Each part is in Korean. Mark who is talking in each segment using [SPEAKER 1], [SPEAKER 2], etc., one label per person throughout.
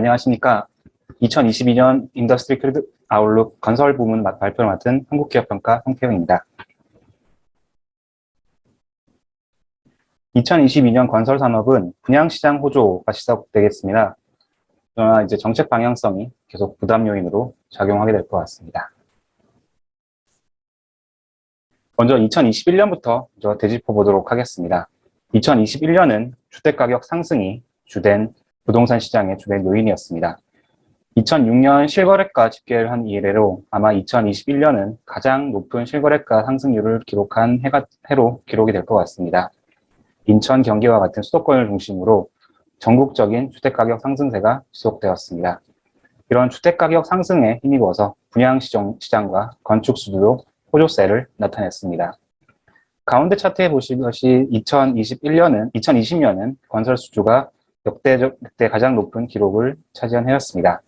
[SPEAKER 1] 안녕하십니까. 2022년 인더스트리 크리드 아웃룩 건설 부문 마- 발표를 맡은 한국기업평가 송태영입니다. 2022년 건설 산업은 분양시장 호조가 시작되겠습니다. 그러나 이제 정책 방향성이 계속 부담 요인으로 작용하게 될 것 같습니다. 먼저 2021년부터 저 되짚어 보도록 하겠습니다. 2021년은 주택가격 상승이 주된 부동산 시장의 주된 요인이었습니다. 2006년 실거래가 집계를 한 이래로 아마 2021년은 가장 높은 실거래가 상승률을 기록한 해가, 해로 기록이 될 것 같습니다. 인천, 경기와 같은 수도권을 중심으로 전국적인 주택가격 상승세가 지속되었습니다. 이런 주택가격 상승에 힘입어서 분양시장, 시장과 건축 수주도 호조세를 나타냈습니다. 가운데 차트에 보시듯이 2021년은, 2020년은 건설 수주가 역대적, 역대 가장 높은 기록을 차지한 해였습니다.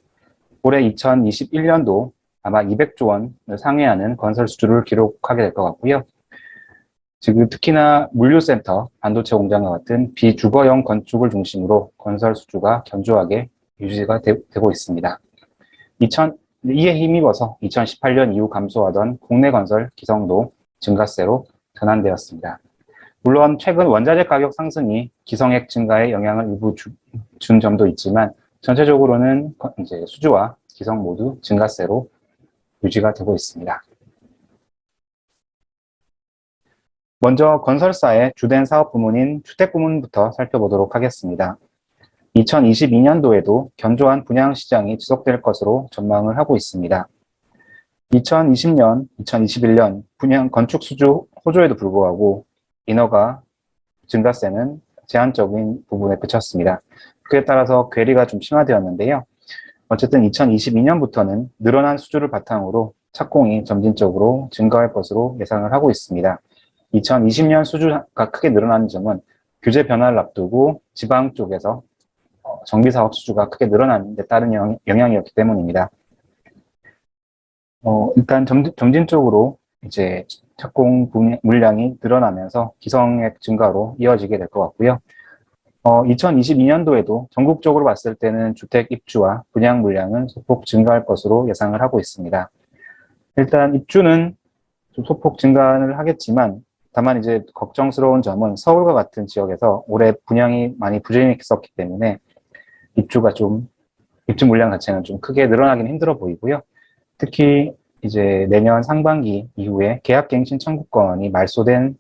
[SPEAKER 1] 올해 2021년도 아마 200조 원을 상회하는 건설 수주를 기록하게 될 것 같고요. 지금 특히나 물류센터, 반도체 공장과 같은 비주거형 건축을 중심으로 건설 수주가 견조하게 유지가 되, 고 있습니다. 2000, 이에 힘입어서 2018년 이후 감소하던 국내 건설 기성도 증가세로 전환되었습니다. 물론 최근 원자재 가격 상승이 기성액 증가에 영향을 일부 주, 준 점도 있지만 전체적으로는 거- 이제 수주와 기성 모두 증가세로 유지가 되고 있습니다. 먼저 건설사의 주된 사업 부문인 주택 부문부터 살펴보도록 하겠습니다. 2022년도에도 견조한 분양 시장이 지속될 것으로 전망을 하고 있습니다. 2020년, 2021년 분양 건축 수주 호조에도 불구하고 인허가 증가세는 제한적인 부분에 그쳤습니다. 그에 따라서 괴리가 좀 심화되었는데요. 어쨌든 2022년부터는 늘어난 수주를 바탕으로 착공이 점진적으로 증가할 것으로 예상을 하고 있습니다. 2020년 수주가 크게 늘어나는 점은 규제 변화를 앞두고 지방 쪽에서 어, 정비사업 수주가 크게 늘어나는 데 따른 영, 영향이었기 때문입니다. 어, 일단 점, 점진적으로 이제 착공 물량이 늘어나면서 기성액 증가로 이어지게 될 것 같고요. 어, 2022년도에도 전국적으로 봤을 때는 주택 입주와 분양 물량은 소폭 증가할 것으로 예상을 하고 있습니다. 일단 입주는 좀 소폭 증가를 하겠지만 다만 이제 걱정스러운 점은 서울과 같은 지역에서 올해 분양이 많이 부진했었기 때문에 입주가 좀 입주 물량 자체는 좀 크게 늘어나기는 힘들어 보이고요. 특히 이제 내년 상반기 이후에 계약갱신 청구권이 말소된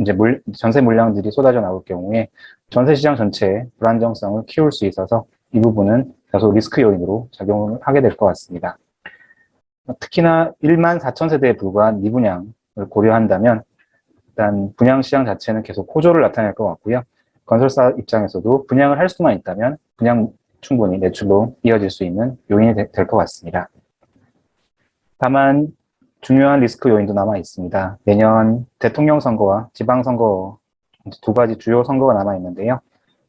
[SPEAKER 1] 이제 물, 전세 물량들이 쏟아져 나올 경우에 전세 시장 전체의 불안정성을 키울 수 있어서 이 부분은 다소 리스크 요인으로 작용을 하게 될 것 같습니다. 특히나 1만 4천 세대에 불과한 미분양을 고려한다면 일단 분양 시장 자체는 계속 호조를 나타낼 것 같고요. 건설사 입장에서도 분양을 할 수만 있다면 그냥 충분히 매출로 이어질 수 있는 요인이 될 것 같습니다. 다만 중요한 리스크 요인도 남아 있습니다. 내년 대통령 선거와 지방 선거 두 가지 주요 선거가 남아 있는데요.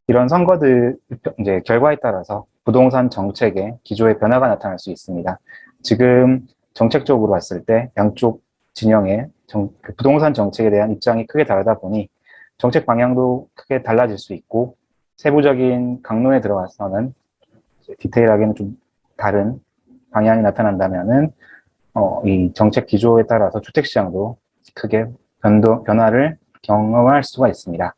[SPEAKER 1] 이런 선거들 이제 결과에 따라서 부동산 정책의 기조의 변화가 나타날 수 있습니다. 지금 정책적으로 봤을 때 양쪽 진영의 정- 그 부동산 정책에 대한 입장이 크게 다르다 보니 정책 방향도 크게 달라질 수 있고 세부적인 강론에 들어가서는 디테일하게는 좀 다른 방향이 나타난다면은 어, 이 정책 기조에 따라서 주택 시장도 크게 변도, 변화를 경험할 수가 있습니다.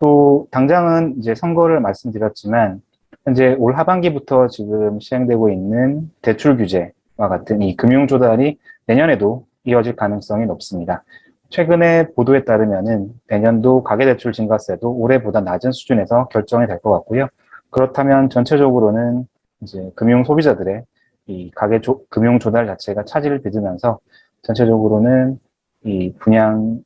[SPEAKER 1] 또 당장은 이제 선거를 말씀드렸지만 현재 올 하반기부터 지금 시행되고 있는 대출 규제와 같은 이 금융 조달이 내년에도 이어질 가능성이 높습니다. 최근에 보도에 따르면은 내년도 가계대출 증가세도 올해보다 낮은 수준에서 결정이 될 것 같고요. 그렇다면 전체적으로는 이제 금융 소비자들의 이 가계 조, 금융 조달 자체가 차질을 빚으면서 전체적으로는 이 분양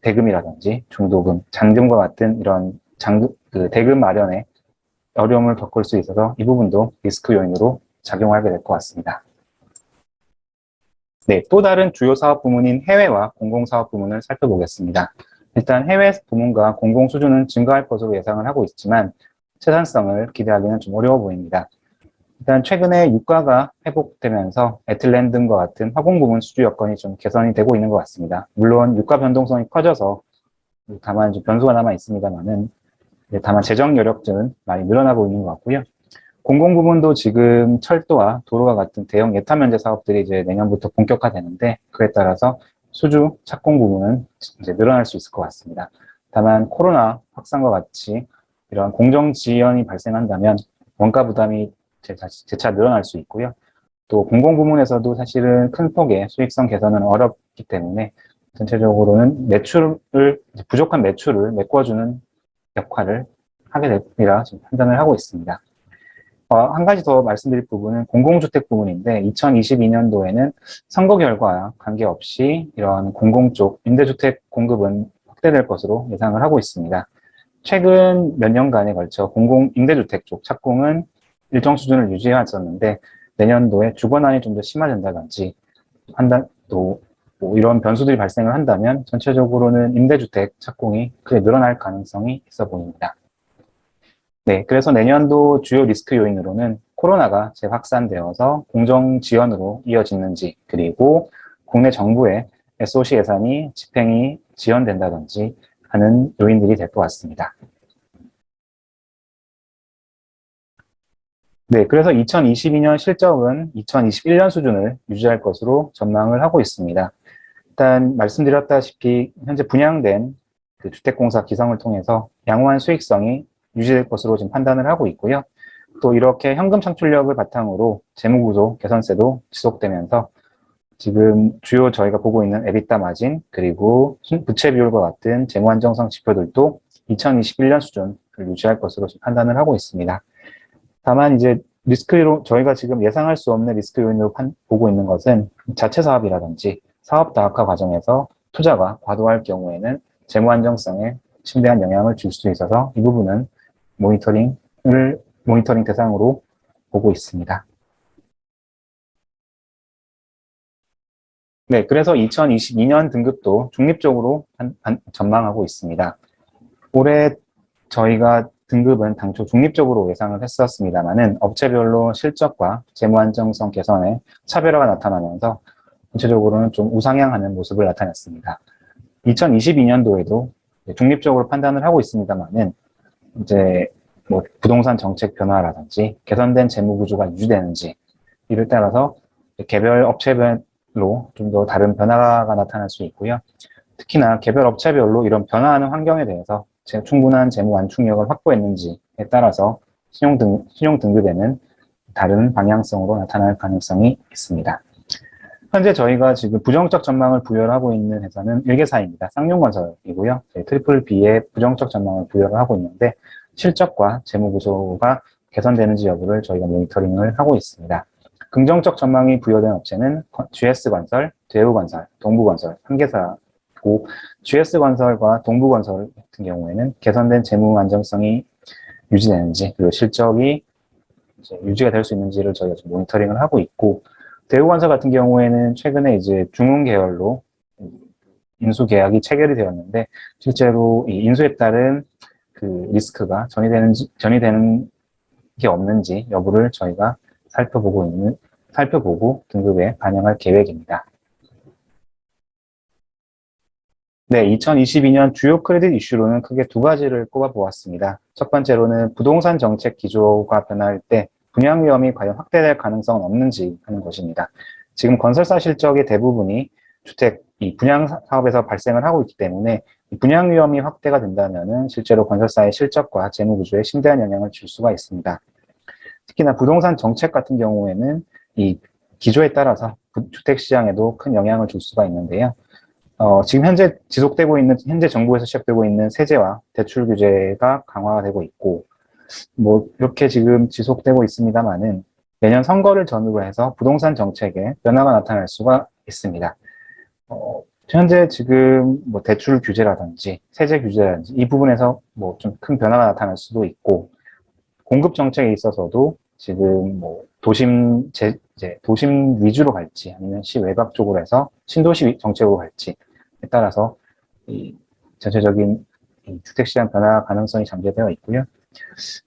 [SPEAKER 1] 대금이라든지 중도금, 잔금과 같은 이런 잔금, 그 대금 마련에 어려움을 겪을 수 있어서 이 부분도 리스크 요인으로 작용하게 될 것 같습니다. 네, 또 다른 주요 사업 부문인 해외와 공공사업 부문을 살펴보겠습니다. 일단 해외 부문과 공공 수주는 증가할 것으로 예상을 하고 있지만 채산성을 기대하기는 좀 어려워 보입니다. 일단 최근에 유가가 회복되면서 등과 같은 화공 부문 수주 여건이 좀 개선이 되고 있는 것 같습니다. 물론 유가 변동성이 커져서 다만 좀 변수가 남아 있습니다만은 다만 재정 여력들은 많이 늘어나고 있는 것 같고요. 공공 부문도 지금 철도와 도로와 같은 대형 예타 면제 사업들이 이제 내년부터 본격화되는데 그에 따라서 수주 착공 부분은 이제 늘어날 수 있을 것 같습니다. 다만 코로나 확산과 같이 이런 공정 지연이 발생한다면 원가 부담이 재차, 늘어날 수 있고요. 또 공공 부문에서도 사실은 큰 폭의 수익성 개선은 어렵기 때문에 전체적으로는 매출을 부족한 매출을 메꿔주는 역할을 하게 되리라 지금 판단을 하고 있습니다. 어, 한 가지 더 말씀드릴 부분은 공공주택 부분인데 2022년도에는 선거 결과와 관계없이 이런 공공 쪽 임대주택 공급은 확대될 것으로 예상을 하고 있습니다. 최근 몇 년간에 걸쳐 공공 임대주택 쪽 착공은 일정 수준을 유지해왔었는데 내년도에 주거난이 좀 더 심화된다든지 판단 또 뭐 이런 변수들이 발생을 한다면 전체적으로는 임대주택 착공이 크게 늘어날 가능성이 있어 보입니다. 네, 그래서 내년도 주요 리스크 요인으로는 코로나가 재확산되어서 공정 지연으로 이어지는지 그리고 국내 정부의 SOC 예산이 집행이 지연된다든지 하는 요인들이 될 것 같습니다. 네, 그래서 2022년 실적은 2021년 수준을 유지할 것으로 전망을 하고 있습니다. 일단 말씀드렸다시피 현재 분양된 그 주택공사 기성을 통해서 양호한 수익성이 유지될 것으로 지금 판단을 하고 있고요. 또 이렇게 현금 창출력을 바탕으로 재무구조 개선세도 지속되면서 지금 주요 저희가 보고 있는 에비타 마진 그리고 부채 비율과 같은 재무 안정성 지표들도 2021년 수준을 유지할 것으로 판단을 하고 있습니다. 다만 이제 리스크로 저희가 지금 예상할 수 없는 리스크 요인으로 판, 보고 있는 것은 자체 사업이라든지 사업 다각화 과정에서 투자가 과도할 경우에는 재무 안정성에 심대한 영향을 줄 수 있어서 이 부분은 모니터링을 모니터링 대상으로 보고 있습니다. 네, 그래서 2022년 등급도 중립적으로 한, 한, 전망하고 있습니다. 올해 저희가 등급은 당초 중립적으로 예상을 했었습니다만은 업체별로 실적과 재무 안정성 개선에 차별화가 나타나면서 전체적으로는 좀 우상향하는 모습을 나타냈습니다. 2022년도에도 중립적으로 판단을 하고 있습니다만은 이제 뭐 부동산 정책 변화라든지 개선된 재무 구조가 유지되는지 이를 따라서 개별 업체별로 좀 더 다른 변화가 나타날 수 있고요. 특히나 개별 업체별로 이런 변화하는 환경에 대해서 충분한 재무 완충력을 확보했는지에 따라서 신용, 등, 신용 등급에는 다른 방향성으로 나타날 가능성이 있습니다. 현재 저희가 지금 부정적 전망을 부여를 하고 있는 회사는 일개사입니다. 쌍용건설이고요. 트리플 B의 부정적 전망을 부여를 하고 있는데 실적과 재무 구조가 개선되는지 여부를 저희가 모니터링을 하고 있습니다. 긍정적 전망이 부여된 업체는 GS건설, 대우건설, 동부건설, 한개사 고 GS건설과 동부건설 같은 경우에는 개선된 재무 안정성이 유지되는지 그리고 실적이 유지가 될 수 있는지를 저희가 모니터링을 하고 있고 대우건설 같은 경우에는 최근에 이제 중흥 계열로 인수 계약이 체결이 되었는데 실제로 이 인수에 따른 그 리스크가 전이되는지 전이되는 게 없는지 여부를 저희가 살펴보고 있는 살펴보고 등급에 반영할 계획입니다. 네, 2022년 주요 크레딧 이슈로는 크게 두 가지를 꼽아 보았습니다. 첫 번째로는 부동산 정책 기조가 변할 때 분양 위험이 과연 확대될 가능성은 없는지 하는 것입니다. 지금 건설사 실적의 대부분이 주택 이 분양 사업에서 발생을 하고 있기 때문에 분양 위험이 확대가 된다면 실제로 건설사의 실적과 재무 구조에 심대한 영향을 줄 수가 있습니다. 특히나 부동산 정책 같은 경우에는 이 기조에 따라서 주택 시장에도 큰 영향을 줄 수가 있는데요. 어, 지금 현재 지속되고 있는 현재 정부에서 시작되고 있는 세제와 대출 규제가 강화가 되고 있고 뭐 이렇게 지금 지속되고 있습니다만은 내년 선거를 전후로 해서 부동산 정책에 변화가 나타날 수가 있습니다. 어, 현재 지금 뭐 대출 규제라든지 세제 규제라든지 이 부분에서 뭐 좀 큰 변화가 나타날 수도 있고 공급 정책에 있어서도 지금 뭐 도심 제, 도심 위주로 갈지 아니면 시 외곽 쪽으로 해서 신도시 정책으로 갈지에 따라서 이 전체적인 이 주택 시장 변화 가능성이 잠재되어 있고요.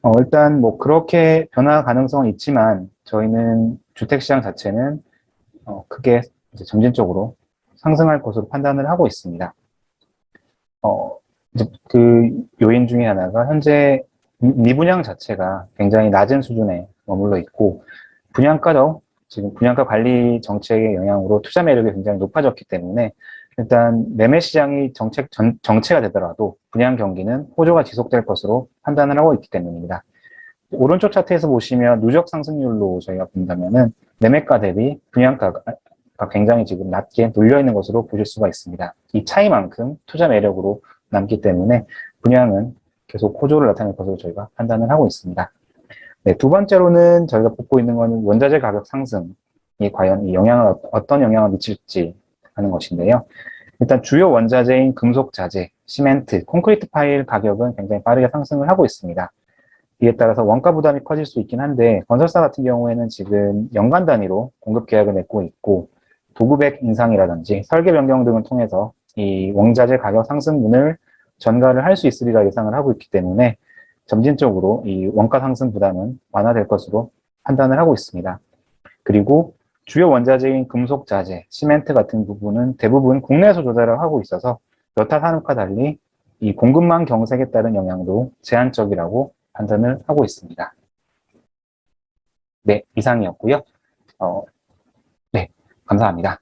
[SPEAKER 1] 어, 일단 뭐 그렇게 변화 가능성은 있지만 저희는 주택 시장 자체는 어, 크게 이제 점진적으로 상승할 것으로 판단을 하고 있습니다. 어, 이제 그 요인 중에 하나가 현재 미분양 자체가 굉장히 낮은 수준에 머물러 있고 분양가도 지금 분양가 관리 정책의 영향으로 투자 매력이 굉장히 높아졌기 때문에 일단 매매 시장이 정책 전, 정체가 되더라도 분양 경기는 호조가 지속될 것으로 판단을 하고 있기 때문입니다. 오른쪽 차트에서 보시면 누적 상승률로 저희가 본다면은 매매가 대비 분양가가 굉장히 지금 낮게 눌려 있는 것으로 보실 수가 있습니다. 이 차이만큼 투자 매력으로 남기 때문에 분양은 계속 호조를 나타낼 것으로 저희가 판단을 하고 있습니다. 네, 두 번째로는 저희가 보고 있는 것은 원자재 가격 상승이 과연 이 영향을 어떤 영향을 미칠지 하는 것인데요. 일단 주요 원자재인 금속 자재, 시멘트, 콘크리트 파일 가격은 굉장히 빠르게 상승을 하고 있습니다. 이에 따라서 원가 부담이 커질 수 있긴 한데 건설사 같은 경우에는 지금 연간 단위로 공급 계약을 맺고 있고 도급액 인상이라든지 설계 변경 등을 통해서 이 원자재 가격 상승분을 전가를 할 수 있으리라 예상을 하고 있기 때문에 점진적으로 이 원가 상승 부담은 완화될 것으로 판단을 하고 있습니다. 그리고 주요 원자재인 금속 자재, 시멘트 같은 부분은 대부분 국내에서 조달을 하고 있어서 여타 산업과 달리 이 공급망 경색에 따른 영향도 제한적이라고 판단을 하고 있습니다. 네, 이상이었고요. 어, 네, 감사합니다.